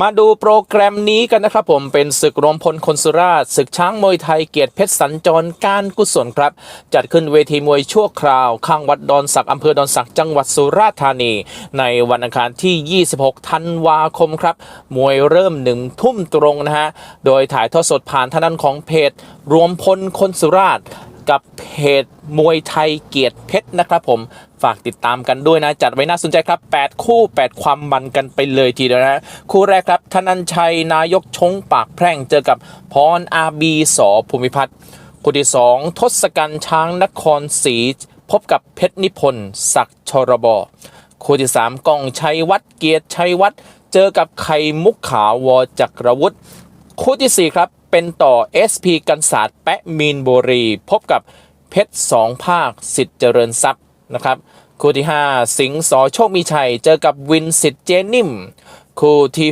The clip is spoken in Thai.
มาดูโปรแกรมนี้กันนะครับผมเป็นศึกรวมพลคนสุราษฎร์ศึกช้างมวยไทยเกียรติเพชรสัญจรการกุศลครับ จัดขึ้นเวทีมวยชั่วคราว ข้างวัดดอนสักอำเภอดอนสักจังหวัดสุราษฎร์ธานี ในวันอังคารที่ 26 ธันวาคมครับ มวยเริ่มหนึ่งทุ่มตรงนะฮะ โดยถ่ายทอดสดผ่านทางด้านของเพจรวมพลคนสุราษฎร์ กับเพจมวยไทยเกียรติเพชรนะครับผมฝากติดตามกันด้วยนะ จัดไว้น่าสนใจครับ 8 คู่ 8 ความมันกันไปเลยทีเดียวนะคู่แรกครับธนันชัยนายกชงปากแพร่งเจอกับพรอาบีสอภูมิพัฒน์คู่ที่ 2 ทศกัณฐ์ช้างนครศรีพบกับเพชรนิพนธ์ศักดิ์ชรบคู่ที่ 3กองชัยวัฒน์เกียรติชัยวัฒน์เจอกับไข่มุกขาววจักรวุฒิคู่ที่ 4 ครับ เป็นต่อ SP กันศาสตร์แปะมีนบุรี พบกับเพชรสองภาคสิทธิ์เจริญทรัพย์นะครับคู่ที่ 5 สิงห์สอโชคมีชัย เจอกับวินสิทธิ์เจนิมคู่ที่